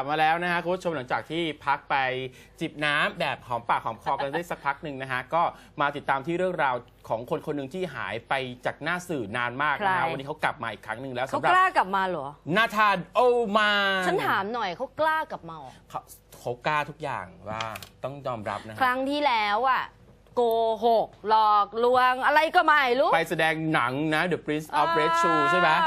กลับมาแล้วนะฮะคุณผู้ชมหลังจากที่พักไปจิบน้ำแบบหอมปากหอมคอกันได้สักพักหนึ่งนะฮะก็มาติดตามที่เรื่องราวของคนคนหนึ่งที่หายไปจากหน้าสื่อนานมากนะฮะใครวันนี้เขากลับมาอีกครั้งหนึ่งแล้วเขาสำหรับกล้ากลับมาเหรอนาธานโอมาฉันถามหน่อยเขากล้ากลับมาเหรอเขาเขากล้าทุกอย่างว่าต้องยอมรับนะคฮะรั้งที่แล้วอะโกหก หลอกลวงอะไรก็ไม่รู้ ไปแสดงหนังนะ The Prince of Red Shoe ใช่ไหมเ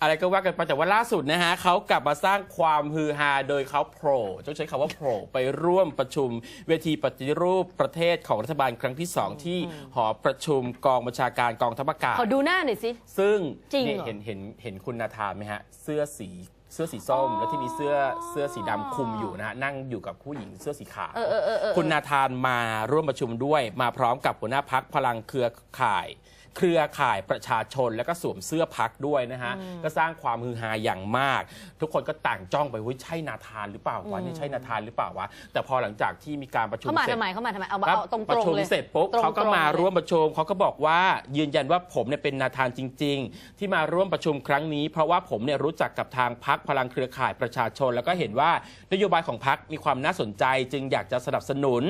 อออะไรก็ว่ากันไปแต่ว่าล่าสุดนะฮะเขากลับมาสร้างความฮือฮาโดยเขาโผล่ต้องใช้คำว่าโผล่ไปร่วมประชุมเวทีปฏิรูปประเทศของรัฐบาลครั้งที่ 2 ที่หอประชุมกองบัญชาการกองทัพอากาศขอดูหน้าหน่อยสิ ซึ่งจริงนี่เหรอ เห็นเห็นเห็นคุณนาธานไหมฮะ เสื้อสีเสื้อสีส้มอ๋อแล้วที่มีเสื้อเสื้อสีดำคลุมอยู่นะฮะนั่งอยู่กับผู้หญิงเสื้อสีขาว เออเออเออเออ คุณนาธานมาร่วมประชุมด้วยมาพร้อมกับหัวหน้าพักพลังเครือข่าย เครือข่ายประชาชนแล้วก็สวมเสื้อพักด้วยนะฮะ ก็สร้างความฮือฮาอย่างมาก ทุกคนก็ต่างจ้องไปว่าใช่นาธานหรือเปล่าวะนี่ใช่นาธานหรือเปล่าวะแต่พอหลังจากที่มีการประชุมเขามาเสร็จทำไมเขามาทำไมเอามาครับเอาตรงประตรงชุมเลยเสร็จปุ๊บตรงๆเขาก็มาเลย ร่วมประชุมเขาก็บอกว่ายืนยันว่าผมเนี่ยเป็นนาธานจริง ๆ ที่มาร่วมประชุมครั้งนี้ เพราะว่าผมเนี่ยรู้จักกับทางพักพลังเครือข่ายประชาชน แล้วก็เห็นว่านโยบายของพักมีความน่าสนใจ จึงอยากจะสนับสนุน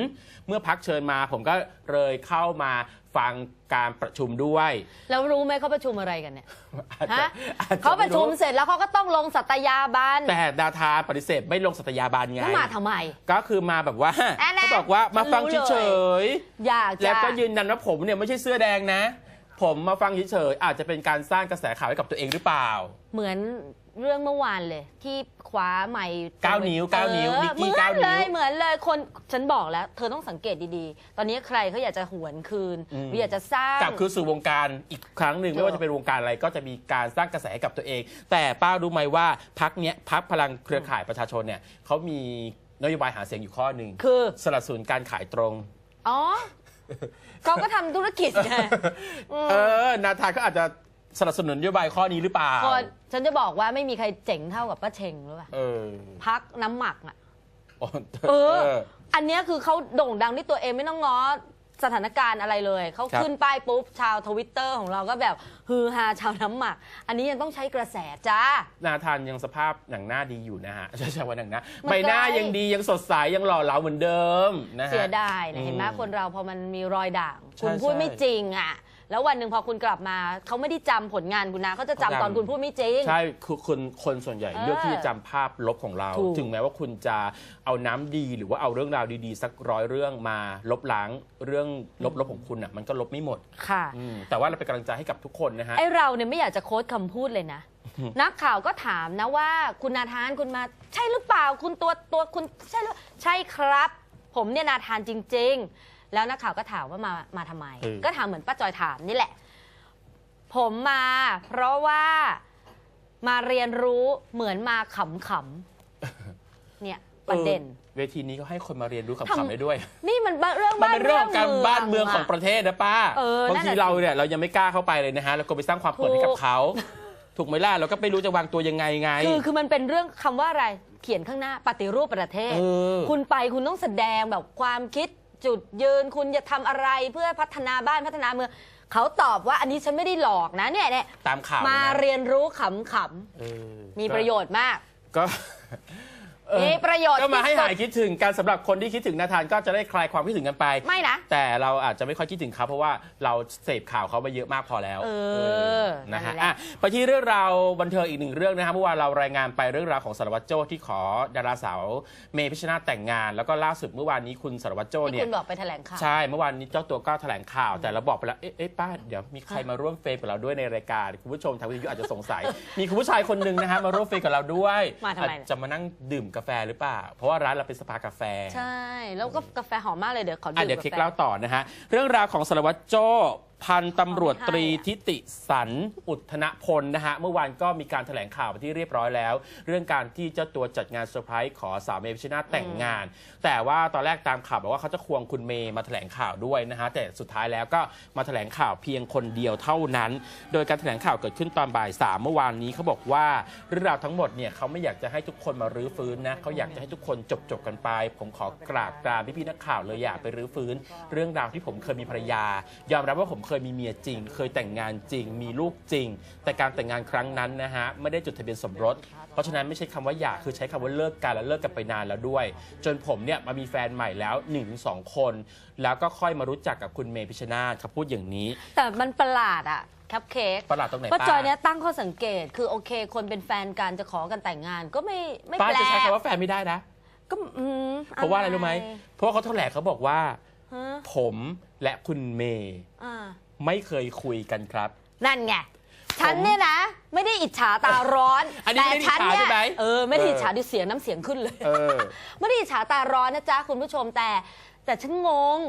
เมื่อพักเชิญมาผมก็เลยเข้ามา ฟังการประชุมด้วย แล้วรู้ไหมเขาประชุมอะไรกันเนี่ยอาจจะฮะอาจจเขาประชุมไเสร็จแล้วเขาก็ต้องลงสัตยาบันแต่นาธานปฏิเสธไม่ลงสัตยาบันไงแล้วมาทำไม ก็คือมาแบบว่าแน่ๆเขาบอกว่ามาฟังฉันรู้เฉเลยยๆอยากแล้จะวก็ยืนยันว่าผมเนี่ยไม่ใช่เสื้อแดงนะ ผมมาฟังเฉยๆอาจจะเป็นการสร้างกระแสข่าวให้กับตัวเองหรือเปล่า เหมือน เรื่องเมื่อวานเลย ที่คว้าไมค์เก้านิ้วเก้านิ้วออนิกกี้เหมือนเก้านิ้วเลยเหมือนเลยคนฉันบอกแล้ว เธอต้องสังเกตดีๆ ตอนนี้ใครเขาอยากจะหวนคืนอืม หรืออยากจะสร้าง กลับคือสู่วงการอีกครั้งหนึ่งเออ ไม่ว่าจะเป็นวงการอะไรก็จะมีการสร้างกระแสให้กับตัวเอง แต่ป้ารู้ไหมว่าพักเนี้ยพักพลังเครือข่ายประชาชนเนี่ยเขามีนโยบายหาเสียงอยู่ข้อหนึ่งคือ สนับสนุนการขายตรง อ๋อ เขาก็ทำธุรกิจไง เออนาธานก็อาจจะ สนับสนุนนโยบายข้อนี้หรือเปล่า คนฉันจะบอกว่าไม่มีใครเจ๋งเท่ากับป้าเชงหรือเปล่าเออพักน้ำหมักอะโอ้เออ อันเนี้ยคือเขาโด่งดังที่ตัวเองไม่ต้องง้อสถานการณ์อะไรเลย เขาครับขึ้นป้ายปุ๊บ ชาวทวิตเตอร์ของเราก็แบบฮือฮาชาวน้ำหมัก อันนี้ยังต้องใช้กระแสจ้า นาธานยังสภาพหนังหน้าดีอยู่นะฮะใช่ใช่ว่าหนังหน้ามันใบหน้าใกล้ ยังดียังสดใสยังหล่อเหลาเหมือนเดิมนะฮะ เสียดายนะเห็นไหมอืมคนเราพอมันมีรอยด่างใช่คุณพูดใช่ ไม่จริงอะ แล้ววันหนึ่งพอคุณกลับมาเขาไม่ได้จำผลงานคุณนะเขาจะจำเขาจำตอนคุณพูดไม่จริง ใช่คือคนคนส่วนใหญ่เออเลือกที่จะจำภาพลบของเรา ถูก ถึงแม้ว่าคุณจะเอาน้ำดีหรือว่าเอาเรื่องราวดีๆ สักร้อยเรื่องมาลบล้างเรื่องลบๆของคุณอะมันก็ลบไม่หมดค่ะ อืมแต่ว่าเราเป็นกำลังใจให้กับทุกคนนะฮะ ไอเราเนี่ยไม่อยากจะโค้ดคำพูดเลยนะ นักข่าวก็ถามนะว่าคุณนาธานคุณมาใช่หรือเปล่าคุณตัวตัวคุณใช่หรือใช่ครับ ผมเนี่ยนาธานจริง ๆ แล้วนักข่าวก็ถามว่ามามาทำไม เออ ก็ถามเหมือนป้าจอยถามนี่แหละ ผมมา เพราะว่ามาเรียนรู้เหมือนมาขำๆเนี่ยประเด็น ออเวทีนี้ก็ให้คนมาเรียนรู้ทำ คำๆได้ด้วย นี่มันบ้าเรื่องมันบ้านเป็นเรื่องของการบ้านเมืองของะประเทศนะป้าเออบางนั่นทีน่ะเราสิเนี่ยเรายังไม่กล้าเข้าไปเลยนะฮะแล้วก็ไปสร้างความเปิดให้กับเขา ถูกไหมล่ะเราก็ไม่รู้จะวางตัวยังไงไง คือคือมันเป็นเรื่องคำว่าอะไรเขียนข้างหน้าปฏิรูปประเทศ เออ คุณไปคุณต้องแสดงแบบความคิด จุดยืน คุณจะทำอะไรเพื่อพัฒนาบ้านพัฒนาเมืองเขาตอบว่าอันนี้ฉันไม่ได้หลอกนะเนี่ยเนี่ยตามข่าวมานะเรียนรู้ขำเออๆมีประโยชน์มาก ก็เออ มีประโยชน์ก็มาให้ที่สุดหายคิดถึงกันสำหรับคนที่คิดถึงนาธานก็จะได้คลายความคิดถึงกันไป ไม่นะ แต่เราอาจจะไม่ค่อยคิดถึงเขาเพราะว่าเราเสพข่าวเขามาเยอะมากพอแล้วเออนะฮะนั่นแหละอะไปที่เรื่องราวบันเทิงอีกหนึ่งเรื่องนะครับเมื่อวานเรารายงานไปเรื่องราวของสารวัตรโจ้ที่ขอดาราสาวเมย์พิชชนาธิ์แต่งงาน แล้วก็ล่าสุดเมื่อวานนี้คุณสารวัตรโจ้ที่เนี่ยคุณบอกไปแถลงข่าวใช่เมื่อวานนี้เจ้าตัวก็แถลงข่าว แต่เราบอกไปแล้วเอ๊ะเอ๊ะป้าเดี๋ยวมีใครมาร่วมเฟรมกับเราด้วยในรายการคุณผู้ชมทางวิทยุอาจจะสงสัย มีคุณผู้ชายคนหนึ่งนะฮะมาร่วมเฟรมกับเราด้วยมาทำไมอาจจะมานั่งดื่มกาแฟหรือเปล่า เพราะว่าร้านเราเป็นสปากาแฟ ใช่ แล้วก็กาแฟหอมมากเลยเดี๋ยวขออะดื่มเดี๋ยวกาคลิกแฟเล่าต่อนะฮะ เรื่องราวของสารวัตรโจ้ พันตำรวจตรีให้อะทิติสันอุทธนพลนะฮะเมื่อวานก็มีการแถลงข่าวไปที่เรียบร้อยแล้ว เรื่องการที่เจ้าตัวจัดงานเซอร์ไพรส์ขอสาวเมย์พิชชนาธิ์แต่งงาน แต่ว่าตอนแรกตามข่าวบอกว่าเขาจะควงคุณเมย์มาแถลงข่าวด้วยนะฮะแต่สุดท้ายแล้วก็มาแถลงข่าวเพียงคนเดียวเท่านั้น โดยการแถลงข่าวเกิดขึ้นตอนบ่ายสามเมื่อวานนี้เขาบอกว่าเรื่องราวทั้งหมดเนี่ยเขาไม่อยากจะให้ทุกคนมารื้อฟื้นนะเขาอยากจะให้ทุกคนจบจบๆกันไป ผมขอกราบกรานพี่ๆนักข่าวเลยอย่าไปรื้อฟื้น เรื่องราวที่ผมเคยมีภรรยายอมรับว่าผมเคยเคยมีเมียจริง เคยแต่งงานจริง มีลูกจริง แต่การแต่งงานครั้งนั้นนะฮะไม่ได้จดทะเบียนสมรส เพราะฉะนั้นไม่ใช่คำว่าหย่าคือใช้คำว่าเลิกกันแล้วเลิกกันไปนานแล้วด้วย จนผมเนี่ยมามีแฟนใหม่แล้ว1นถึงสคน แล้วก็ค่อยมารู้จักกับคุณเมย์พิชชนาธิ์เขาพูดอย่างนี้แต่มันประหลาดอะคัพเค้กประหลาดตรงไหนป้าป้าจอยเนี่ยตั้งข้อสังเกตคือโอเค คนเป็นแฟนกันจะขอกันแต่งงาน ก็ไม่ไม่ป้าแปลจะใช้กคำว่าแฟนไม่ได้นะ ก็อืมเพราะว่าอะไรรู้ไหมเพราะว่าเขาแถลงเขาบอกว่า ฮะผมและคุณเมย์อ่าไม่เคยคุยกันครับ นั่นไง ฉันเนี่ยนะ ไม่ได้อิจฉาตาร้อน อันนี้แต่ไม่ได้ฉันเนี่อิจฉาใช่ยไหมเออไม่ได้เอออิจฉาดูเสียงน้ำเสียงขึ้นเลย เออ ไม่ได้อิจฉาตาร้อนนะจ๊ะคุณผู้ชมแต่ แต่ฉันงง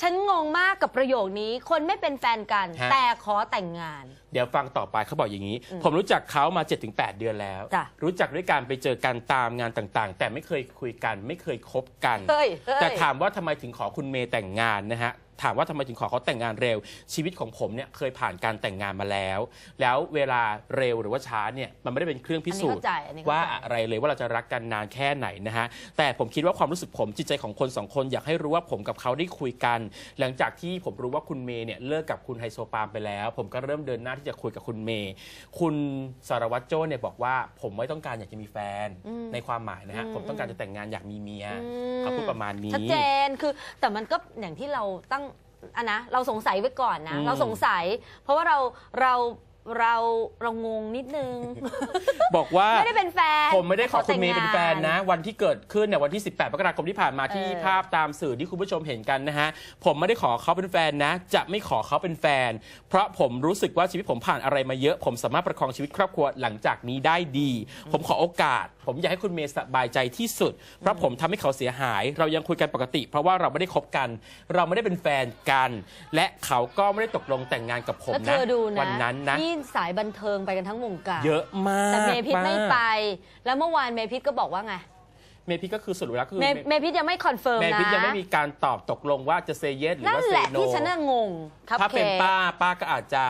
ฉันงงมากกับประโยคนี้ คนไม่เป็นแฟนกัน ฮะ แต่ขอแต่งงาน เดี๋ยวฟังต่อไปเขาบอกอย่างนี้ ผมรู้จักเขามา 7-8 เดือนแล้ว จ้ะรู้จักด้วยการไปเจอกันตามงานต่างๆ แต่ไม่เคยคุยกัน ไม่เคยคบกัน เฮ้ยเฮ้ย แต่ถามว่าทำไมถึงขอคุณเมย์แต่งงานนะฮะ ถามว่าทำไมถึงขอเขาแต่งงานเร็ว ชีวิตของผมเนี่ยเคยผ่านการแต่งงานมาแล้ว แล้วเวลาเร็วหรือว่าช้าเนี่ยมันไม่ได้เป็นเครื่องพิสูจน์อันนี้เข้าใจอันนี้เข้าใจ ว่าอะไรเลยว่าเราจะรักกันนานแค่ไหนนะฮะแต่ผมคิดว่าความรู้สึกผมจิตใจของคนสองคนอยากให้รู้ว่าผมกับเขาได้คุยกัน หลังจากที่ผมรู้ว่าคุณเมย์เนี่ยเลิกกับคุณไฮโซปาล์มไปแล้ว ผมก็เริ่มเดินหน้าที่จะคุยกับคุณเมย์คุณสารวัตรโจ้เนี่ยบอกว่า ผมไม่ต้องการอยากจะมีแฟนในความหมายนะฮะผมต้องการจะแต่งงานอยากมีเมียเขาพูดประมาณนี้ ชัดเจนคือแต่มันก็อย่างที่เราตั้งอะนะเราสงสัยไว้ก่อนนะ อืมเราสงสัย เพราะว่าเราเรา เราเรางงนิดนึง บอกว่าไม่ได้เป็นแฟนผมไม่ได้ขอคุณเมย์เป็นแฟนนะขอวันที่เกิดขึ้นเนี่ยวันที่ 18มกราคมที่ผ่านมาที่เออภาพตามสื่อที่คุณผู้ชมเห็นกันนะฮะ ผมไม่ได้ขอเขาเป็นแฟนนะ จะไม่ขอเขาเป็นแฟน เพราะผมรู้สึกว่าชีวิตผมผ่านอะไรมาเยอะ ผมสามารถประคองชีวิตครอบครัวหลังจากนี้ได้ดี ผมขอโอกาส ผมอยากให้คุณเมย์สบายใจที่สุด เพราะผมทำให้เขาเสียหาย เรายังคุยกันปกติ เพราะว่าเราไม่ได้คบกัน เราไม่ได้เป็นแฟนกัน และเขาก็ไม่ได้ตกลงแต่งงานกับผมแล้วเธนะอดูนะวันนั้นนะนี่สายบันเทิงไปกันทั้งวงการเยอะมากแต่เมพิษไม่ากไป แล้วเมื่อวานเมพิษก็บอกว่าไงเมย์พี่ก็คือสรุปแล้วคือเมเมพิษยังไม่คอนเฟิร์มเมนะพิษยังไม่มีการตอบตกลงว่าจะเซเยสหรือนั่นว่าเซแหละโนที่ฉันน่ะงงครับถ้าเป็นเคป้าป้าก็อาจจะ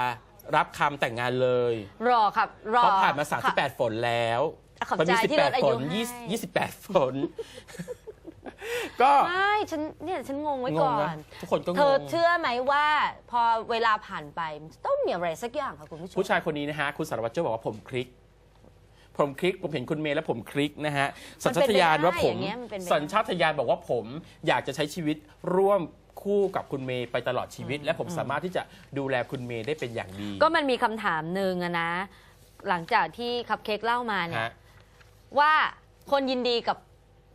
รับคำแต่งงานเลย รอครับรอเพราะผ่านมาค่ะ38 ฝนแล้วขอบมัมีใจที่ลดอา18ฝยุนให้20 28 ฝน ก็ไม่ฉันเนี่ยฉันงงไว้งก่งอนะนทุกคนก็งเธองเชื่อไหมว่า พอเวลาผ่านไปมันต้องมีอะไรสักอย่างค่ะคุณผู้ชม ผู้ชายคนนี้นะฮะ คุณสารวัตรโจ้บอกว่าผมคลิก ผมคลิก ผมเห็นคุณเมย์แล้วผมคลิกนะฮะ สัญชาตญาณว่าผมอย่างเงี้ยมันเป็นไปได้ สัญชาตญาณบอกว่าผมอยากจะใช้ชีวิตร่วมคู่กับคุณเมย์ไปตลอดชีวิต และผมสามารถที่จะดูแลคุณเมย์ได้เป็นอย่างดีก็มันมีคำถามหนึ่งอะนะ หลังจากที่คัพเค้กเล่ามาเนี่ยฮะ ว่าคนยินดีกับ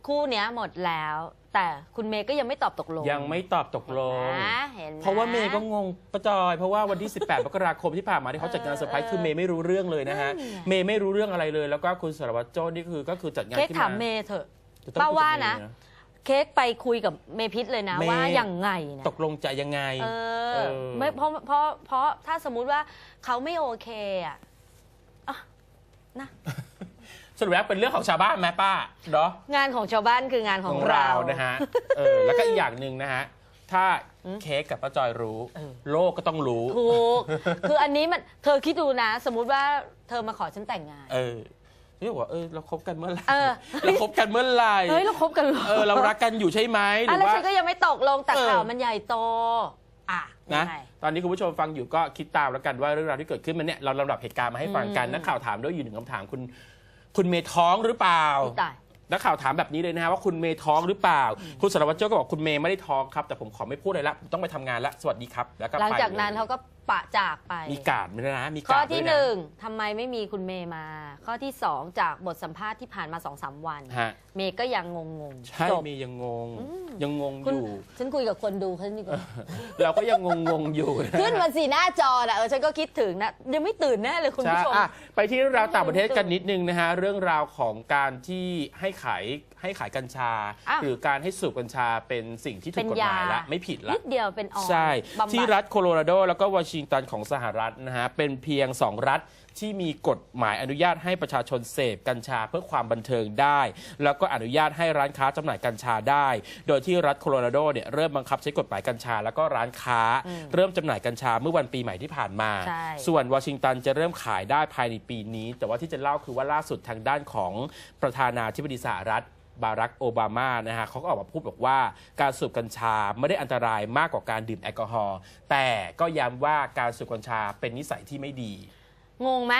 คู่เนี้ยหมดแล้ว แต่คุณเมย์ก็ยังไม่ตอบตกลงยังไม่ตอบตกลง นะเห็นไหมเพราะว่าเมย์ก็งงประจอย เพราะว่าวันที่ 18 มกราคมที่ผ่านมาที่เขาจัดงานเซอร์ไพรส์คือเมย์ไม่รู้เรื่องเลยนะฮะ นั่นไง เมย์ไม่รู้เรื่องอะไรเลย แล้วก็คุณสารวัตรโจ้นี่คือก็คือจัดงานเค้กขึ้นถามมาเมย์เถอะ จะต้องป้าว่านะ คุยกับเมย์ เค้กไปคุยกับเมพิษเลยนะ เมย์ ว่าอย่างไงเนี่ยตกลงจะยังไง เอเอออ ไม่เพราะเพราะเพราะถ้าสมมุติว่าเขาไม่โอเคอะอะนะ สรุปแล้วเป็นเรื่องของชาวบ้านไหมป้าเนาะงานของชาวบ้านคืองานของเรานะฮะเออแล้วก็อีกอย่างหนึ่งนะฮะถ้าเค้กกับป้าจอยรู้เออโลกก็ต้องรู้ถูกคืออันนี้มันเธอคิดดูนะ สมมุติว่าเธอมาขอฉันแต่งงาน เออนี่บอกว่าเออเราคบกันเมื่อไหร่เออเราคบกันเมื่อไหร่เฮ้ยเราคบกันเหรอเออเรารักกันอยู่ใช่ไหมหอะรือแล้วว่าฉันก็ยังไม่ตกลงแต่เออข่าวมันใหญ่โตอะนะยังไงตอนนี้คุณผู้ชมฟังอยู่ก็คิดตามแล้วกันว่าเรื่องราวที่เกิดขึ้นมันเนี่ยเราลำดับเหตุการณ์มาให้ฟังกันอืมนักข่าวถามด้วยอยู่หนึ่งคำถามคุณ คุณเมย์ท้องหรือเปล่าอุ๊ยตาย นักข่าวถามแบบนี้เลยนะฮะว่าคุณเมย์ท้องหรือเปล่า คุณสารวัตรโจ้ก็บอกคุณเมย์ไม่ได้ท้องครับ แต่ผมขอไม่พูดเลยละผมต้องไปทำงานละสวัสดีครับแล้วก็หลังไปจากนั้นลยเขาก็ ปะจากไป มีการ์ดด้วยนะมีข้อการ์ดด้ที่วยหนะนึ่งทำไมไม่มีคุณเมย์มา ข้อที่สองจากบทสัมภาษณ์ที่ผ่านมาสองสามวัน ฮะเมย์ก็ยังงงงๆใช่จบเมย์ยังงงยังงงคุอณยู่ ฉันคุยกับคนดูเขานี่ก็เราก็ยังงงงๆอยู่นะขึ้นมาสีหน้าจอนะเออฉันก็คิดถึงนะยังไม่ตื่นแน่เลยคุณใช่ผู้ชม อะไปที่เรื่องราวต่างประเทศกันนิดนึงนะฮะ เรื่องราวของการที่ให้ขายให้ขายกัญชา อ้าว หรือการให้สูบกัญชาเป็นสิ่งที่ถูเป็กนกฎหมายยาละไม่ผิดละ นิดเดียวเป็นออนใช่ บำบัด ที่รัฐโคโลราโด แล้วก็วอชิงตันของสหรัฐนะฮะเป็นเพียง 2 รัฐที่มีกฎหมายอนุญาตให้ประชาชนเสพกัญชาเพื่อความบันเทิงได้ แล้วก็อนุญาตให้ร้านค้าจำหน่ายกัญชาได้ โดยที่รัฐโคโลราโดเนี่ยเริ่มบังคับใช้กฎหมายกัญชา แล้วก็ร้านค้าเริ่มจำหน่ายกัญชาเมื่อวันปีใหม่ที่ผ่านมาใช่ส่วนวอชิงตันจะเริ่มขายได้ภายในปีนี้ แต่ว่าที่จะเล่าคือว่าล่าสุดทางด้านของประธานาธิบดีสหรัฐ บารักโอบามานะฮะเขาก็ออกมาพูดบอกว่าการสูบกัญชาไม่ได้อันตรายมากกว่าการดื่มแอลกอฮอล์แต่ก็ย้ำว่าการสูบกัญชาเป็นนิสัยที่ไม่ดี งงไหม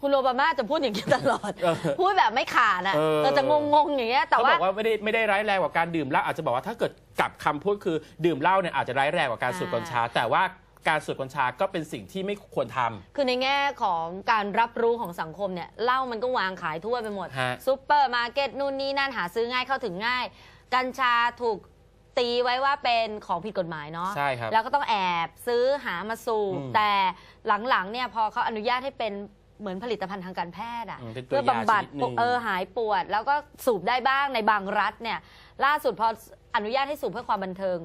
คุณโอบามาจะพูดอย่างนี้ตลอดเออพูดแบบไม่ขาดอะเออเราจะงงๆอย่างเงี้ยแต่เขาว่าบอกว่าไม่ได้ไม่ได้ร้ายแรงกว่าการดื่มเหล้าอาจจะบอกว่าถ้าเกิดกลับคำพูดคือดื่มเหล้าเนี่ยอาจจะร้ายแรงกว่าการสูบกัญชา แต่ว่า การสูบกัญชาก็เป็นสิ่งที่ไม่ควรทำ คือในแง่ของการรับรู้ของสังคมเนี่ยเหล้ามันก็วางขายทั่วไปหมดฮะ ซูเปอร์มาร์เก็ตนู่นนี่นั่นหาซื้อง่ายเข้าถึงง่าย กัญชาถูกตีไว้ว่าเป็นของผิดกฎหมายเนาะใช่ครับ แล้วก็ต้องแอบซื้อหามาสูบอืมแต่หลังๆเนี่ยพอเขาอนุญาตให้เป็นเหมือนผลิตภัณฑ์ทางการแพทย์อะอืมเป็นตัวเพื่อบำบัดยาชนิดหนึ่ง เออหายปวด แล้วก็สูบได้บ้างในบางรัฐเนี่ยล่าสุดพออนุญาตให้สูบเพื่อความบันเทิง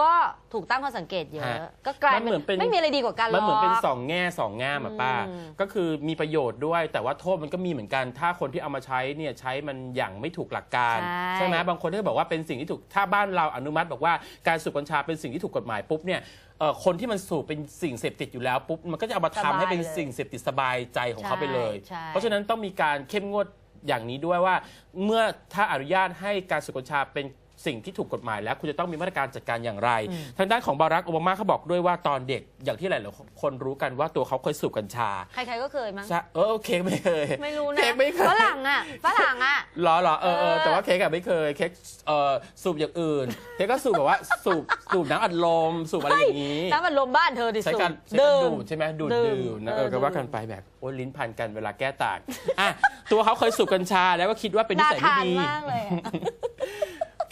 ก็ถูกตั้งข้อสังเกตเยอะ ฮะก็กลายมันเหมือนเป็น ไม่มีอะไรดีกว่ากันหรมัอนกเหมือนเป็นสองแง่สองง่ามอะป้า อืม ก็คือมีประโยชน์ด้วย แต่ว่าโทษมันก็มีเหมือนกัน ถ้าคนที่เอามาใช้เนี่ยใช้มันอย่างไม่ถูกหลักการใช่ไหมบางคนที่บอกว่าเป็นสิ่งที่ถูก ถ้าบ้านเราอนุมัติบอกว่าการสูบกัญชาเป็นสิ่งที่ถูกกฎหมายปุ๊บเนี่ยเอ่อคนที่มันสูบเป็นสิ่งเสพติดอยู่แล้วปุ๊บมันก็จะเอามาทำให้เป็นสิ่งเสพติดสบายใจของเขาไปเลย ใช่เพราะฉะนั้นต้องมีการเข้มงวดอย่างนี้ด้วยว่า เมื่อถ้าอนุญาตให้การสูบกัญชาเป็น สิ่งที่ถูกกฎหมายแล้วคุณจะต้องมีมาตรการจัดการอย่างไร ทางด้านของบารักโอบามาเขาบอกด้วยว่าตอนเด็กอย่างที่หลายๆคนรู้กันว่าตัวเขาเคยสูบกัญชา ใครๆก็เคยมั้งใช่เออเค้กไม่เคยไม่รู้นะเค้กไม่เคยฝรั่งอะฝรั่งอะเหรอเหรอเออเออเออแต่ว่าเค้กอะไม่เคยเค้กเอ่อสูบอย่างอื่นเค้กก็สูบแบบว่าสูบสูบน้ำอัดลมสูบอะไรอย่างนี้น้ำมันลมบ้านเธอดิใช้สูการบใช้การดูดใช่ไหมดูดดื่มดื่มนะเอเอออก็ว่าดื่มกันไปแบบโอ้ยลิ้นพันกันเวลาแก้ต่างอะตัวเขาเคยสูบกัญชาแล้วก็คิดว่าเป็นนิน่าสัยไม่ทานดีมากเลยอะ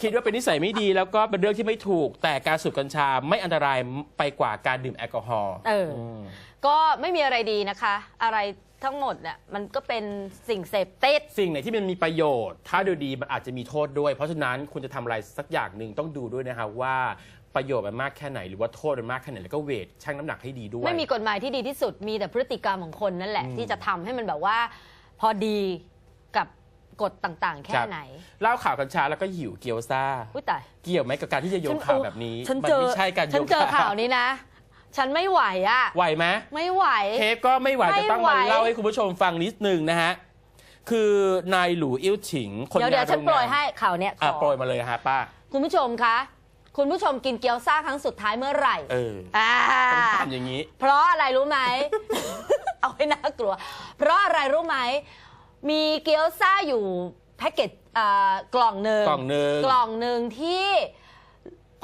คิดว่าเป็นนิสัยไม่ดีแล้วก็เป็นเรื่องที่ไม่ถูก แต่การสูบกัญชาไม่อันตรายไปกว่าการดื่มแอลกอฮอล์เอออ ม ก็ไม่มีอะไรดีนะคะ อะไรทั้งหมดเนี่ยมันก็เป็นสิ่งเสพติด สิ่งไหนที่มันมีประโยชน์ ถ้าดูดีมันอาจจะมีโทษด้วย เพราะฉะนั้นคุณจะทำอะไรสักอย่างหนึ่งต้องดูด้วยนะครับว่าประโยชน์มันมากแค่ไหน หรือว่าโทษมันมากแค่ไหน แล้วก็เวทชั่งน้ำหนักให้ดีด้วย ไม่มีกฎหมายที่ดีที่สุดมีแต่พฤติกรรมของคนนั่นแหละ ที่จะทำให้มันแบบว่า พอดี กับกฎต่างๆ แค่ครับไหน เล่าข่าวกัญชาแล้วก็หิวเกี๊ยวซ่าอุ้ยตายเกี่ยวไหมกับการที่จะโยงข่าวแบบนี้ ฉันมัเจอไม่ใช่การโยฉันงเจอข่าข่าววนี้นะ ฉันไม่ไหวอะไหวไหมไม่ไหวเทปก็ไม่ไหวไม่จะต้องไหวมาเล่าให้คุณผู้ชมฟังนิดนึงนะฮะคือนายหลูอิ้วฉิง คนเดี๋ยวเดี๋ยวงานฉันโรงโปรยงานให้ข่าวเนี้ยขอะอโปรยมาเลยฮะป้า คุณผู้ชมคะคุณผู้ชมกินเกี๊ยวซ่าครั้งสุดท้ายเมื่อไหร่ เอออ่าต้องทำอย่างนี้ เพราะอะไรรู้ไหม เอาให้น่ากลัว เพราะอะไรรู้ไหม มีเกี๊ยวซ่าอยู่แพ็กเกจอ่ากล่องหนึ่งกล่องหนึ่ง กล่องหนึ่งที่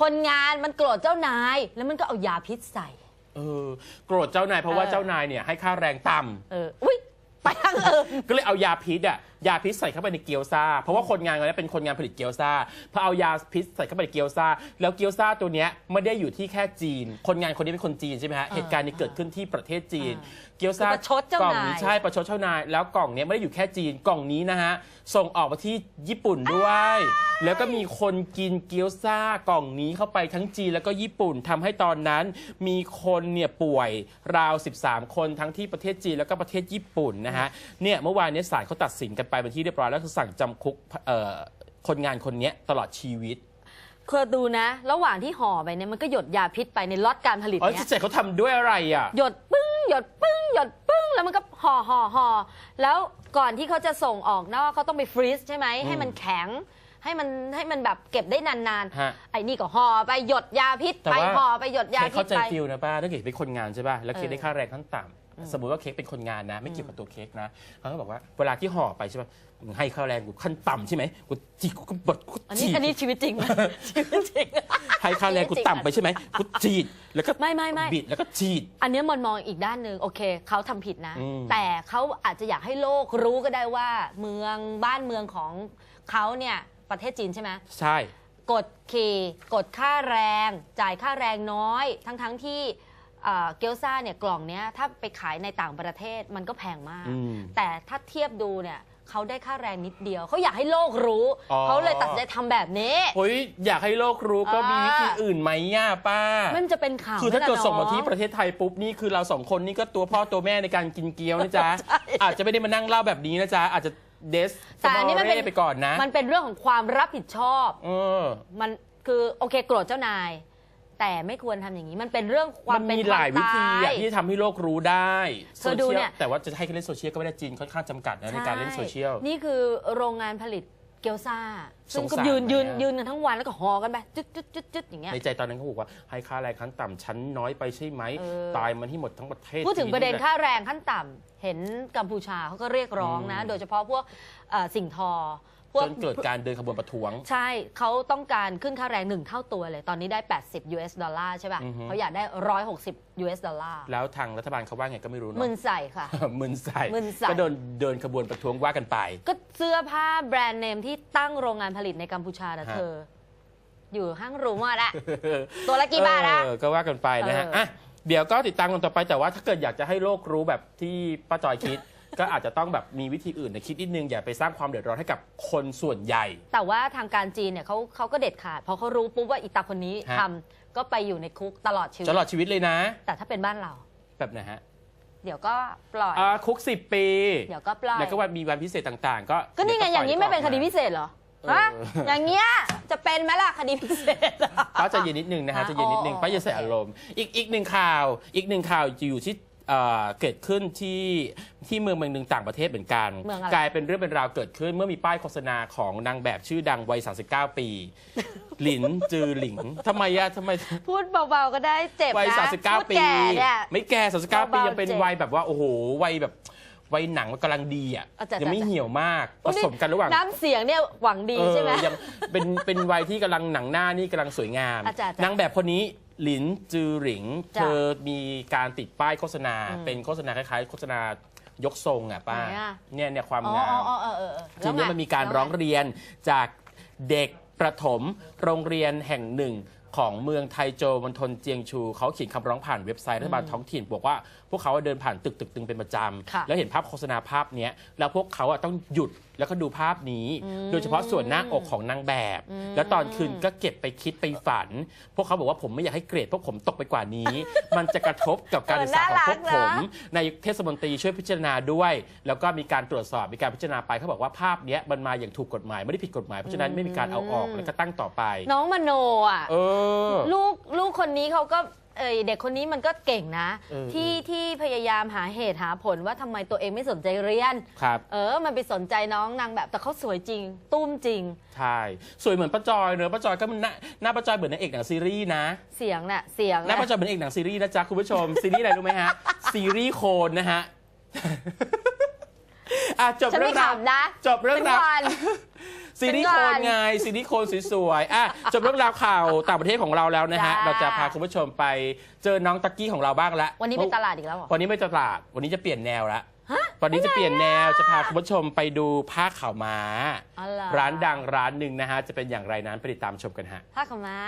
คนงานมันโกรธเจ้านาย แล้วมันก็เอายาพิษใส่ เออโกรธเจ้านายเพราะว่าเออ เจ้านายเนี่ยให้ค่าแรงต่ำเอออุ้ยไปทางอื่นก็เลยเอายาพิษอะยาพิษใส่เข้าไปในเกี๊ยวซ่า เพราะว่าคนงานคนนี้เป็นคนงานผลิตเกี๊ยวซ่าพอเอายาพิษใส่เข้าไปในเกี๊ยวซ่า แล้วเกี๊ยวซ่าตัวเนี้ยไม่ได้อยู่ที่แค่จีน คนงานคนนี้เป็นคนจีนใช่ไหมฮะ เหตุการณ์นี้เกิดขึ้นที่ประเทศจีน เกี๊ยวซ่าคือประชดเจ้านายกล่องนี้ใช่ประชดเจ้านาย แล้วกล่องเนี้ยไม่ได้อยู่แค่จีน กล่องนี้นะฮะ ส่งออกมาที่ญี่ปุ่นด้วย แล้วก็มีคนกินเกี๊ยวซ่ากล่องนี้เข้าไปทั้งจีนแล้วก็ญี่ปุ่นทำให้ตอนนั้นมีคนเนี่ยป่วยราว 13 คนทั้งที่ประเทศจีนแล้วก็ประเทศญี่ปุ่นนะฮะ เนี่ยเมื่อวานเนี้ศาลเขาตัดสินกันไปเป็นที่เรียบร้อยแล้วคือสั่งจำคุกเอ่อคนงานคนเนี้ยตลอดชีวิตเคยดูนะ ระหว่างที่ห่อไปเนี่ยมันก็หยดยาพิษไปในล็อตการผลิตเอ้ยเนี่ยที่เจเขาทำด้วยอะไรอะ หยดปึ้งหยดปึ้งหยดปึ้งแล้วมันก็ห่อห่อห่อแล้วก่อนที่เขาจะส่งออกนอกเขาต้องไปฟรีซใช่ไหมให้มันแข็งให้มันให้มันแบบเก็บได้นานฮะๆไอ้นี่ก็ห่อไปหยดยาพิษแต่ไปว่าห่อไปหยดยาเค้กพิษเข้าใจไปฟิลนะป้าถ้าเกิดเป็นคนงานใช่ป่ะแล้วเค้กเออได้ค่าแรงขั้นต่ำ สมมติว่าเค้กเป็นคนงานนะ ไม่เกี่ยวกับตัวเค้กนะเขาก็บอกว่าเวลาที่ห่อไปใช่ป่ะมึงให้ค่าแรงกูขั้นต่ำใช่ไหมกูจีกกูบดกูอันนี้จีอันดนี้ชีวิตจริงไหมชีวิตจริง ให้ค่าแรงกูต่ำไปใช่ไหมกูจีดแล้วก็ไม่ไม่ไม่ บิดแล้วก็จีด อันเนี้ยมันมองอีกด้านหนึ่งโอเคเขาทำผิดนะ อืม แต่เขาอาจจะอยากให้โลกรู้ก็ได้ว่า เมืองบ้านเมืองของเขาเนี่ยประเทศจีนใช่ไหม ใช่ กดขี่กดค่าแรง จ่ายค่าแรงน้อย ทั้งๆทที่เอ่อ เกี๊ยวซ่าเนี่ยกล่องเนี้ยถ้าไปขายในต่างประเทศมันก็แพงมาก อืมแต่ถ้าเทียบดูเนี่ยเขาได้ค่าแรงนิดเดียว เขาอยากให้โลกรู้ อ๋อ เขาเลยตัดสินใจทำแบบนี้ เฮ้ยอยากให้โลกรู้ก็อ่ามีมีวิธีอื่นไหมย่าป้า มันจะเป็นข่าวคือถ้าเกิดไหล่ะส่งมาที่น้อประเทศไทยปุ๊บนี่คือเราสองคนนี่ก็ตัวพ่อตัวแม่ในการกินเกี๊ยวนะจ๊ะ ใช่ อาจจะไม่ได้มานั่งเล่าแบบนี้นะจ๊ะ อาจจะเดสแต่อันนี้มันเป็นไปก่อนนะมันเป็นเรื่องของความรับผิดชอบ เออ มันคือโอเคโกรธเจ้านาย แต่ไม่ควรทำอย่างนี้ มันเป็นเรื่องความัมนเป็นมีคหวาลามยวิธีตาอะยที่จะทำให้โลกรู้ได้เธอดูเนี่ยโซชีลแต่ว่าจะให้เขาเล่นโซเชียลก็ไม่ได้จีนค่อนข้างจำกัดนะในการเล่นโซเชียลนี่คือโรงงานผลิตเกี๊ยวซ่า ซึ่งสงก็สารยืนไหมยืนอะยืนกันทั้งวันแล้วก็หอกันไปจึ๊ดจึ๊ดจึ๊ดจึ๊ดอย่างเงี้ย ในใจตอนนั้นเขาบอกว่าให้ค่าแรงขั้นต่ำชั้นน้อยไปใช่ไหม เออ ตายมันที่หมดทั้งประเทศพูดถึงจีประเด็นแหลค่าแรงขั้นต่ำเห็นกัมพูชาเขาก็เรียกร้องนะอืมโดยเฉพาะพวกเอ่อสิ่งทอพ วก จนเกิดการเดินขบวนประท้วง ใช่เขาต้องการขึ้นค่าแรงหนึ่งเท่าตัวเลย ตอนนี้ได้ 80 US ดอลลาร์ใช่ป่ะอือฮึ เขาอยากได้ 160 US ดอลลาร์แล้วทางรัฐบาลเขาว่าไงก็ไม่รู้เนอะ มึนใส่ค่ะ มึนใส่มึนใส่ ก็เดินเดินขบวนประท้วงว่ากันไป ก็เสื้อผ้าแบรนด์เนมที่ตั้งโรงงานผลิตในกัมพูชานะฮะ เธอ อยู่ห้างรูมอดอะตัวละกี่บาทอะ เออก็ว่ากันไปนะฮะเอออ่ อะเดี๋ยวก็ติดตามกันต่อไปแต่ว่าถ้าเกิดอยากจะให้โลกรู้แบบที่ป้าจอยคิด ก็อาจจะต้องแบบมีวิธีอื่นนะคิดนิดนึงอย่าไปสร้างความเดือดร้อนให้กับคนส่วนใหญ่ แต่ว่าทางการจีนเนี่ยเขาเขาก็เด็ดขาดพอเขารู้ปุ๊บว่าอีตาคนนี้ฮะ ทำก็ไปอยู่ในคุกตลอดชีวิต ตลอดชีวิตเลยนะ แต่ถ้าเป็นบ้านเรา แบบไหนะฮะเดี๋ยวก็ปล่อย อ่าคุกสิบปี เดี๋ยวก็ปล่อย แล้วก็วันมีวันพิเศษต่างๆ ก็ก็นี่ไงอย่างนี้ไม่เป็นคดีพิเศษเหรอเออฮะอย่างเงี้ยจะเป็นไหมล่ะคดีพิเศษอะป้าใจะเย็นนิดนึงนะฮะอะใจะเย็นนิดนึงอ๋อป้าอย่าใส่โอเค อารมณ์ อีกอีกหนึ่งข่าว อีกหนึ่งข่าวอยู่ที่ เอ่อเกิดขึ้นที่ที่เมืองเมืองหนึ่งต่างประเทศเหมือนกัน เมืองอะไร กลายเป็นเรื่องเป็นราวเกิดขึ้นเมื่อมีป้ายโฆษณาของนางแบบชื่อดังวัย 39 ปี หลินจือหลิงทำไมอะทำไม พูดเบาๆก็ได้เจ็บวัยนะพูด39 ปี แก่เนี่ย ไม่แก่ 39 ปี เบาๆยังเป็นเจ็บวัยแบบว่า โอ้โห วัยแบบ วัยหนังมันกำลังดีอะ อะจ้ะยังไม่จ้ะเหี่ยวมากโอ้ผนี่สมกันระหว่างน้ำเสียงเนี่ยหวังดีเออใช่ไหมยังเป็น เป็นวัยที่กำลังหนังหน้านี่กำลังสวยงาม อะจ้ะจ้ะนางแบบคนนี้ หลินจือหลิง จ้ะเธอมีการติดป้ายโฆษณา อืมเป็นโฆษณาคล้ายๆ โฆษณายกทรงอะป้าไหนอะ เนี่ยเนี่ยความอ๋องาม อ๋ออ๋อเออเออทีนี้มันมีการร้องเรียนจากเด็กประถมโรงเรียนแห่งหนึ่งของเมืองไทโจมณฑลเจียงชู เขาเขียนคำร้องผ่านเว็บไซต์รัฐบาลท้องถิ่น บอกว่าพวกเขาเดินผ่านตึกตึกตึงเป็นประจค่ะำแล้วเห็นภาพโฆษณาภาพเนี้ยแล้วพวกเขาอะต้องหยุด แล้วก็ดูภาพนี้ โดยเฉพาะส่วนหน้าอกของนางแบบ แล้วตอนคืนก็เก็บไปคิดไปฝัน พวกเขาบอกว่าผมไม่อยากให้เกรดพวกผมตกไปกว่านี้ มันจะกระทบกับการศึกษาของพวกผม ในเทศมนตรีช่วยพิจารณาด้วย แล้วก็มีการตรวจสอบมีการพิจารณาไปเขาบอกว่าภาพเนี้ยมันมาอย่างถูกกฎหมายไม่ได้ผิดกฎหมายเพราะฉะนั้นไม่มีการเอาออกแล้วก็ตั้งต่อไป น้องมโนอะเออลูกลูกคนนี้เขาก็ เอยเด็กคนนี้มันก็เก่งนะเออที่ที่พยายามหาเหตุหาผลว่าทำไมตัวเองไม่สนใจเรียน ครับ เออ มันไปสนใจน้องนางแบบแต่เขาสวยจริง ตุ้มจริง ใช่ สวยเหมือนป้าจอยเนอะป้าจอยก็มันหน้าหน้าป้าจอยเหมือนนางเอกหนังซีรีส์นะ เสียงน่ะเสียงหน้าน่ะป้าจอยเหมือนนางเอกหนังซีรีส์นะจ๊ะคุณผู้ชม ซีรีส์อะไรรู้ไหมฮะ ซีรีส์โคนนะฮะ อะจบฉันเรื่ไม่องราว ขำนะจบเรื่องราวเป็นวัน ซีรีส์โคนไงซีรีส์โคนสวยๆอะจบเรื่องราวข่าวต่างประเทศของเราแล้วนะฮะจ้า เราจะพาคุณผู้ชมไปเจอน้องตักกี้ของเราบ้างละวันนี้ไปตลาดอีกแล้วเหรอ วันนี้ไม่ตลาด วันนี้จะเปลี่ยนแนวละฮะวันนี้จะเปลี่ยนแนวจะพาคุณผู้ชมไปดูผ้าขาวม้า อ๋อเหรอ ร้านดังร้านหนึ่งนะฮะจะเป็นอย่างไรนั้นไปติดตามชมกันฮะ ผ้าขาวม้า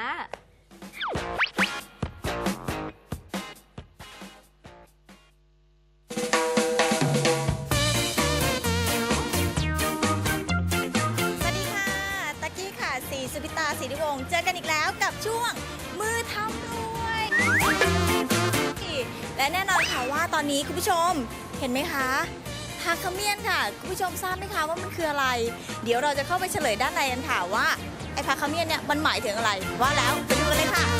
งเจอกันอีกแล้วกับช่วงมือทำรวย และแน่นอนค่ะว่าตอนนี้คุณผู้ชมเห็นไหมคะพาคาเมียนค่ะ คุณผู้ชมทราบไหมคะว่ามันคืออะไร เดี๋ยวเราจะเข้าไปเฉลยด้านในกันค่ะว่าไอ้พาคาเมียนเนี่ยมันหมายถึงอะไร ว่าแล้วไปดูกันเลยค่ะ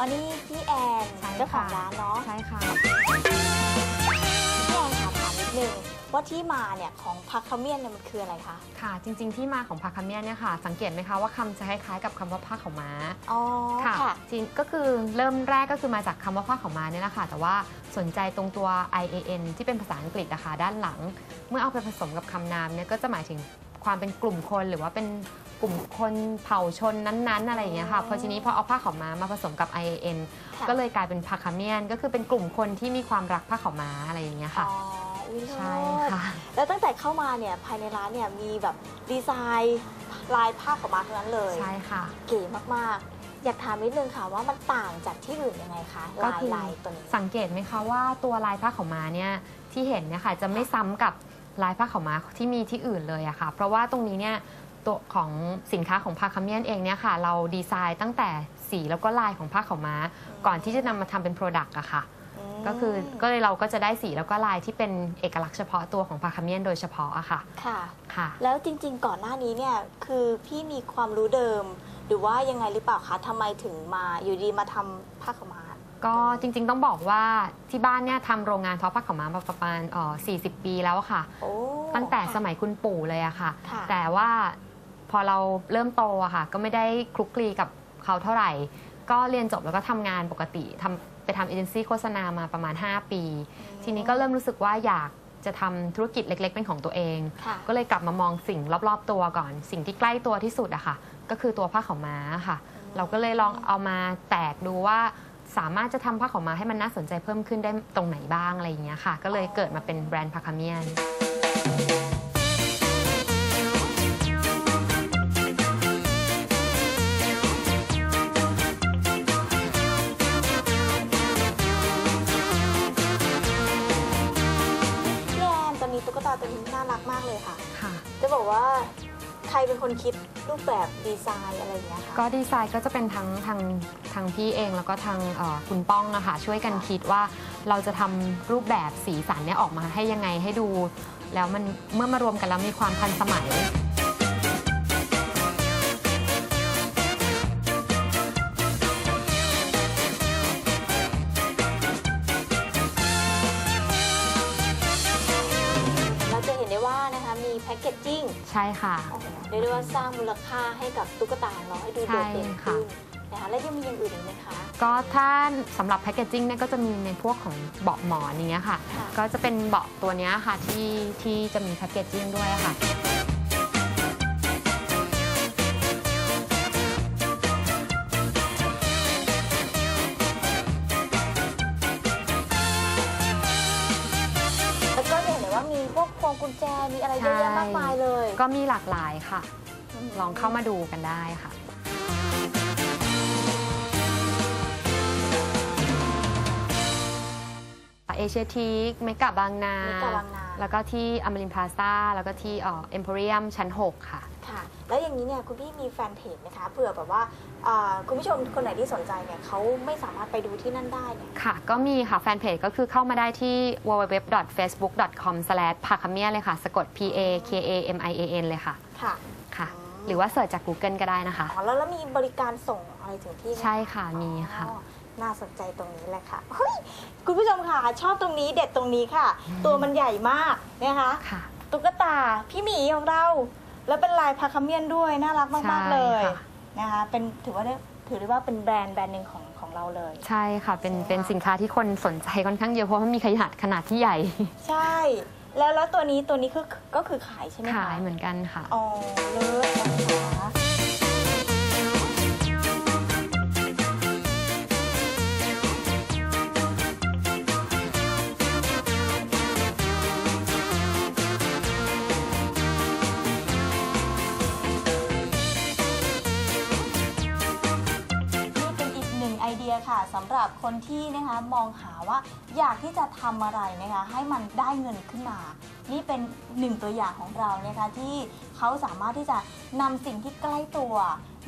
อันนี้พี่แอนใช่เจ้าของค่ะร้านเนาะใช่ค่ะ พี่แอนค่ะถามนิดนึงว่าที่มาเนี่ยของพักขมิ้นเนี่ยมันคืออะไรคะค่ะ จริง ๆ ที่มาของพาคาเมียนเนี่ยค่ะ สังเกตไหมคะว่าคำจะคล้ายๆกับคำว่าผ้าขาวม้า อ๋อค่ะค่ะ จริงก็คือเริ่มแรกก็คือมาจากคำว่าผ้าขาวม้าเนี่ยแหละค่ะ แต่ว่าสนใจตรงตัว IAN ที่เป็นภาษาอังกฤษนะคะด้านหลัง เมื่อเอาไปผสมกับคำนามเนี่ยก็จะหมายถึง ความเป็นกลุ่มคนหรือว่าเป็นกลุ่มคนเผ่าชนนั้นๆ อะไรอย่างเงี้ยค่ะพอทีนี้พอเอาผ้าขาวม้ามาผสมกับ IAN ค่ะ ก็เลยกลายเป็นพาคาเมียน ก็คือเป็นกลุ่มคนที่มีความรักผ้าขาวม้าอะไรอย่างเงี้ยอ๋ค่ะออุ้ยใช่เลิศค่ะ แล้วตั้งแต่เข้ามาเนี่ยภายในร้านเนี่ยมีแบบดีไซน์ลายผ้าขาวม้าทั้งนั้นเลย ใช่ค่ะ เก๋มากๆ อยากถามนิดนึงค่ะว่ามันต่างจากที่อื่นยังไงคะก็ลายคือ ลายตัวนี้ สังเกตไหมคะว่าตัวลายผ้าขาวม้าเนี่ยที่เห็นเนี่ยค่ะจะไม่ซ้ำกับ ลายผ้าขาวม้าที่มีที่อื่นเลยอะค่ะ เพราะว่าตรงนี้เนี่ยตัวของสินค้าของพาคาเมียนเองเนี่ยค่ะ เราดีไซน์ตั้งแต่สีแล้วก็ลายของผ้าขาวม้า ก่อนที่จะนำมาทำเป็นโปรดักต์อะค่ะอืมกก็คือก็เลยเราก็จะได้สีแล้วก็ลายที่เป็นเอกลักษณ์เฉพาะตัวของพาคาเมียนโดยเฉพาะอะค่ะค่ะ ค่ะ แล้วจริงๆ ก่อนหน้านี้เนี่ยคือพี่มีความรู้เดิม หรือว่ายังไงหรือเปล่าคะทำไมถึงมาอยู่ดีมาทำผ้าขาวม้า ก็จริงๆต้องบอกว่าที่บ้านเนี่ยทำโรงงานทอผ้าขาวม้ามาประมาณเอ่อ40 ปีแล้วอะค่ะ โอ้ ตั้งแต่ค่ะสมัยคุณปู่เลยอะค่ะ ค่ะ แต่ว่าพอเราเริ่มโตอะค่ะ ก็ไม่ได้คลุกคลีกับเขาเท่าไหร่ ก็เรียนจบแล้วก็ทำงานปกติทำไปทำเอเจนซี่โฆษณามาประมาณ 5 ปี ทีนี้ก็เริ่มรู้สึกว่าอยากจะทำธุรกิจเล็ก ๆ เป็นของตัวเอง ค่ะ ก็เลยกลับมามองสิ่งรอบๆตัวก่อน สิ่งที่ใกล้ตัวที่สุดอะค่ะ ก็คือตัวผ้าขาวม้าค่ะ เราก็เลยลองเอามาแตกดูว่า สามารถจะทำผ้าขาวม้าให้มันน่าสนใจเพิ่มขึ้นได้ตรงไหนบ้างอะไรอย่างเงี้ยค่ะ ก็เลยเกิดมาเป็นแบรนด์พาคาเมียน พี่แอนตอนนี้ตุ๊กตาตัวนี้น่ารักมากเลยค่ะ ค่ะ จะบอกว่าใครเป็นคนคิดรู ปแบบดีไซน์อะไรอย่างเงี้ยคะก็ดีไซน์ก็จะเป็นทั้งทางทางพี่เองแล้วก็ทางเอ่อคุณป้องนะคะช่วยกันคิดว่าเราจะทำรูปแบบสีสันเนี่ยออกมาให้ยังไงให้ดู แล้วมันเมื่อมารวมกันแล้วมีความทันสมัย ช่ค่ะโอ้โหเรียกได้ว่าสร้างมูลค่าให้กับตุ๊กตาของเราให้ดูโดดเด่นใช่ค่ะขึ้นนะคะและยังมีอย่างอื่นอีกไหมคะ ก็ถ้าสำหรับแพคเกจจิ้งเนี่ยก็จะมีในพวกของเบาะหมอนอย่างเงี้ยค่ะค่ะ ก็จะเป็นเบาะตัวเนี้ยค่ะที่ที่จะมีแพคเกจจิ้งด้วยค่ะ ก็มีหลากหลายค่ะ ลองเข้ามาดูกันได้ค่ะ เอเชียทีคเมกะบางนา เมกะบางนา แล้วก็ที่อมรินพลาซ่า แล้วก็ที่เอ็มโพเรียมชั้น 6 ค่ะ ค่ะ แล้วอย่างนี้เนี่ยคุณพี่มีแฟนเพจไหมคะเผื่อแบบว่าอ่าคุณผู้ชมคนไหนที่สนใจเนี่ยเขาไม่สามารถไปดูที่นั่นได้เนี่ยค่ะ ก็มีค่ะแฟนเพจก็คือเข้ามาได้ที่ www.facebook.com/ พาคาเมียเลยค่ะ สะกด P A K A M I A N เลยค่ะ ค่ะ ค่ะอืมหรือว่าเสิร์ชจาก Google ก็ได้นะคะ อ๋อ แล้วแล้วมีบริการส่งอะไรถึงที่ไหมใช่ค่ะ มีค่ะอ๋อ น่าสนใจตรงนี้แหละค่ะเฮ้ยคุณผู้ชมค่ะชอบตรงนี้เด็ดตรงนี้ค่ะ ตัวมันใหญ่มากนะคะค่ะ ตุ๊กตาพี่หมีของเรา แล้วเป็นลายพาคาเมียนด้วยน่ารักมากๆเลยใช่ค่ะ นะคะเป็นถือว่าได้ถือได้ว่าเป็นแบรนด์แบรนด์หนึ่งของของเราเลย ใช่ค่ะ เป็นใช่ค่ะเป็นสินค้าที่คนสนใจค่อนข้างเยอะเพราะมันมีขนาดขนาดที่ใหญ่ ใช่ แล้วแล้วตัวนี้ตัวนี้คือก็คือขายใช่ไหมคะขายเหมือนกันค่ะ อ๋อเลิศนะคะ สำหรับคนที่นะคะมองหาว่าอยากที่จะทำอะไรนะคะให้มันได้เงินขึ้นมา นี่เป็นหนึ่งตัวอย่างของเรานะคะที่เขาสามารถที่จะนำสิ่งที่ใกล้ตัว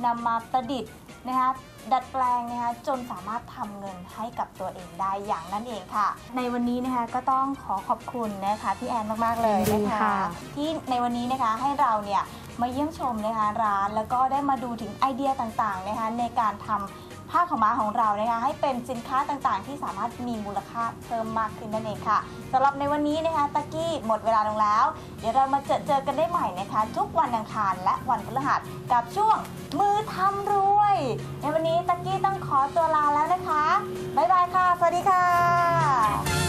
นำมาประดิษฐ์นะคะดัดแปลงนะคะจนสามารถทำเงินให้กับตัวเองได้อย่างนั้นเองค่ะ ในวันนี้นะคะก็ต้องขอขอบคุณนะคะพี่แอนมากๆเลยยินดีนะคะค่ะที่ในวันนี้นะคะให้เราเนี่ยมาเยี่ยมชมนะคะร้านแล้วก็ได้มาดูถึงไอเดียต่างๆนะคะในการทำ ผ้าขาวม้าของเรานะคะให้เป็นสินค้าต่างๆ ที่สามารถมีมูลค่าเพิ่มมากขึ้นนั่นเองค่ะสำหรับในวันนี้นะคะตะกี้หมดเวลาลงแล้ว เดี๋ยวเรามาเจอเจอกันได้ใหม่นะคะทุกวันอังคารและวันพฤหัสกับช่วงมือทำรวย ในวันนี้ตะกี้ต้องขอตัวลาแล้วนะคะบ๊ายบายค่ะ สวัสดีค่ะ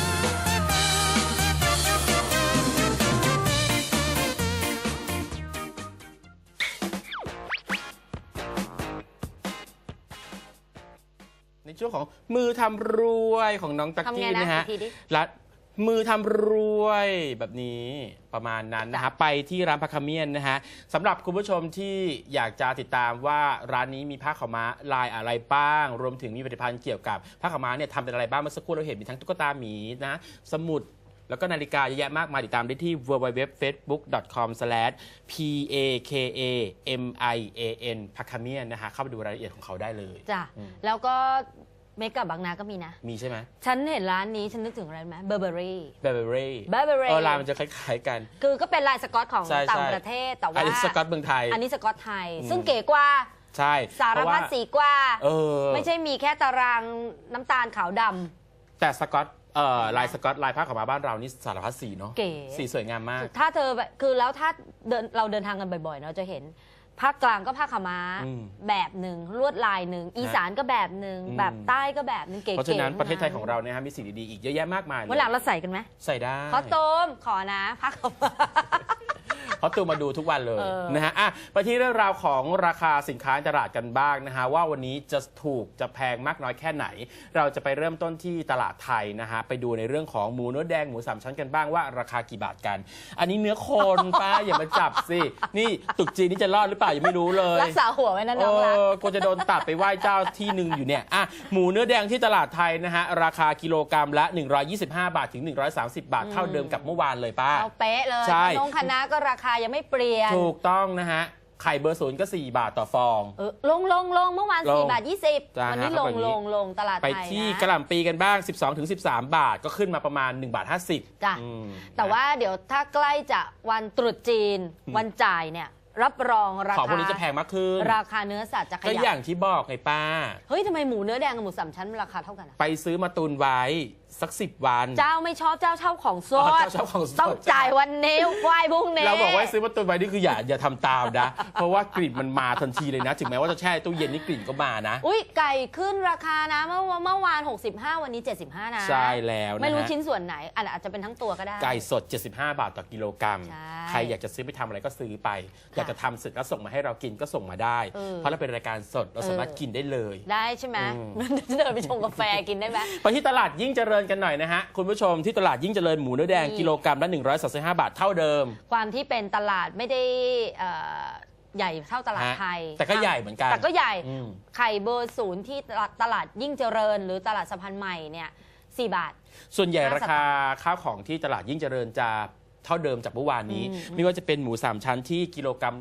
ช่วงของมือทำรวยของน้องตักทำไงกี้นะนะฮะอีกทีดิและมือทำรวยแบบนี้ประมาณนั้นนะฮะไปที่ร้านพาคาเมียนนะฮะสำหรับคุณผู้ชมที่อยากจะติดตามว่าร้านนี้มีผ้าขาวม้าลายอะไรบ้าง รวมถึงมีผลิตภัณฑ์เกี่ยวกับผ้าขาวม้าเนี่ยทำเป็นอะไรบ้างเมื่อสักครู่เราเห็นมีทั้งตุ๊กตาหมีนะสมุด แล้วก็นาฬิกาเยอะแยะมากมายติดตามได้ที่ www.facebook.com/pakamian นะฮะเข้าไปดูรายละเอียดของเขาได้เลย จ้ะ อืมแล้วก็ เมกะบางนาก็มีนะ มีใช่ไหมฉันเห็นร้านนี้ฉันนึกถึงอะไรไหมเบอร์เบอรี่เบเบอรี่เบอร์เบอรี่เออลายมันจะคล้ายๆกัน คือก็เป็นลายสกอตของใช่ต่างใช่ ประเทศแต่ว่าอันนี้สกอตเมืองไทย อันนี้สกอตไทยอืมซึ่งเก๋กว่าใช่สารเพะพัว่าดสีกว่า เออไม่ใช่มีแค่ตารางน้ำตาลขาวดำแต่สกอตเอ่อลายสกอตลายผ้าขาวมาบ้านเรานี่สารพัดสีเนาะเก๋สีสวยงามมากถ้าเธอแบบคือแล้วถ้าเดินเราเดินทางกันบ่อยๆ เราจะเห็น ภาคกลางก็ผ้าขาวม้าอืม แบบหนึ่งลวดลายหนึ่งอีสานก็แบบหนึ่งอืมแบบใต้ก็แบบหนึ่งเก๋ๆเพราะฉะนั้นประเทศไทยทั้ของเราเนี่ยฮะมีสิ่งดีๆอีกเยอะแยะมากมายเลยวันหลังเราใส่กันไหมใส่ได้ ขอโตมขอนะผ้าขาวม้า เพราะตูมาดูทุกวันเลยเออนะฮะอะไปที่เรื่องราวของราคาสินค้าในตลาดกันบ้างนะฮะว่าวันนี้จะถูกจะแพงมากน้อยแค่ไหน เราจะไปเริ่มต้นที่ตลาดไทยนะฮะไปดูในเรื่องของหมูเนื้อแดงหมูสามชั้นกันบ้างว่าราคากี่บาทกัน อันนี้เนื้อคน ป้าอย่ามาจับสิ นี่ตุกจีนนี่จะรอดหรือเปล่ายังไม่รู้เลยรักษาหัวไว้นะเอน้องรักอกลัวจะโดนตัดไปไหว้เจ้าที่หนึ่งอยู่เนี่ยอะหมูเนื้อแดงที่ตลาดไทยนะฮะ ราคากิโลกรัมละ 125 บาทถึง 130 บาท เท่าเดิมกับเมื่อวานเลยป้า เอาเป๊ะเลยใช่ น้องคณะก็ราคายังไม่เปลี่ยน ถูกต้องนะฮะ ไข่เบอร์ศูนย์ก็ 4 บาทต่อฟอง เออลงลงลงเมื่อวานลงสี่บาทยี่สิบจ้าวันนี้ฮะลเขางแบบนี้ลงลงตลาดไปไทยที่นะกระหล่ำปีกันบ้าง 12ถึง13 บาทก็ขึ้นมาประมาณ 1 บาท 50จ้ะ อืม แต่ว่าเดี๋ยวถ้าใกล้จะวันตรุษจีน วันจ่ายเนี่ย รับรองราของคาพวกนี้จะแพงมากขึ้น ราคาเนื้อสัตว์จะขก็อยัย่าบงที่บอกไงป้า เฮ้ยทำไมหมูเนื้อแดงกับหมูสามชั้นราคาเท่ากันอะ ไปซื้อมาตุนไว้ สัก10วัน เจ้าไม่ชอบเจ้าเช่าของสอ๋อดเจ้าเช่าของสด ต้องจ่ายวันนี้ไหวพรุ่งนี้ เราบอกว่าซื้อมาตุนไว้นี่คืออย่าอย่าทำตามนะ เพราะว่ากลิ่นมันมาทันทีเลยนะ ถึงแม้ว่าจะแช่ตู้เย็นนี่กลิ่นก็มานะ อุ้ยไก่ขึ้นราคานะ เมื่อเมื่อวาน 65 วันนี้ 75 นะใช่แล้วนะไม่รู้ฮะชิ้นส่วนไหนอาจอาจจะเป็นทั้งตัวก็ได้ ไก่สด 75 บาทต่อกิโลกรัม ใช่ใครอยากจะซื้อไปทำอะไรก็ซื้อไป อยากจะทำเสร็จแล้วส่งมาให้เรากินก็ส่งมาได้ เออ เพราะเราเป็นรายการสดเราสามารถเออกินได้เลย ได้ใช่ไหมอืม เดินไปชงกาแฟกินได้ไหม ไปที่ตลาดยิ่งเจริญกันหน่อยนะฮะ คุณผู้ชมที่ตลาดยิ่งเจริญหมูเนื้อแดงนี่กิโลกรัมละ135 บาทเท่าเดิม ความที่เป็นตลาดไม่ได้เอ่อใหญ่เท่าตลาดฮะไทยแต่ก็ใหญ่เหมือนกันแต่ก็ใหญ่อืม ไข่เบอร์ศูนย์ที่ตลาดตลาดยิ่งเจริญ หรือตลาดสะพานใหม่เนี่ยสี่บาท ส่วนใหญ่ห้าราคาข้าวของที่ตลาดยิ่งเจริญจะเท่าเดิมจากเมื่อวานนี้ อืม ไม่ว่าจะเป็นหมูสามชั้นที่กิโลกรัม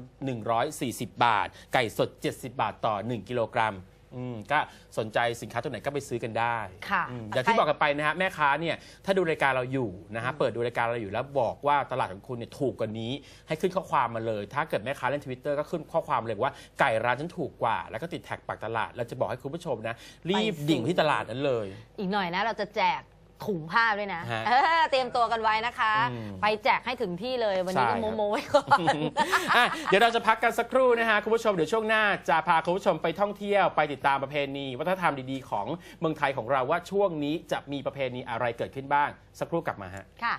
140 บาท ไก่สด 70 บาทต่อ 1 กิโลกรัม อืมก็สนใจสินค้าตัวไหนก็ไปซื้อกันได้ค่ะอืมอย่างที่บอกกันไปนะฮะแม่ค้าเนี่ยถ้าดูรายการเราอยู่นะฮะเปิดดูรายการเราอยู่แล้วบอกว่าตลาดของคุณเนี่ยถูกกว่านี้ ให้ขึ้นข้อความมาเลย ถ้าเกิดแม่ค้าเล่นทวิตเตอร์ก็ขึ้นข้อความเลยว่าไก่ร้านฉันถูกกว่า แล้วก็ติดแท็กปักตลาดเราจะบอกให้คุณผู้ชมนะรีบไปซื้อดิ่งไปที่ตลาดนั้นเลย อีกหน่อยนะเราจะแจก ถุงผ้าด้วยนะฮะเออเตรียมตัวกันไว้นะคะ อืมไปแจกให้ถึงที่เลยวันนี้ก็ใช่ครับ โมโมไว้ก่อน อะเดี๋ยวเราจะพักกันสักครู่นะฮะคุณผู้ชมเดี๋ยวช่วงหน้าจะพาคุณผู้ชมไปท่องเที่ยวไปติดตามประเพณีวัฒนธรรมดีๆของเมืองไทยของเราว่าช่วงนี้จะมีประเพณีอะไรเกิดขึ้นบ้าง สักครู่กลับมาฮะ ค่ะ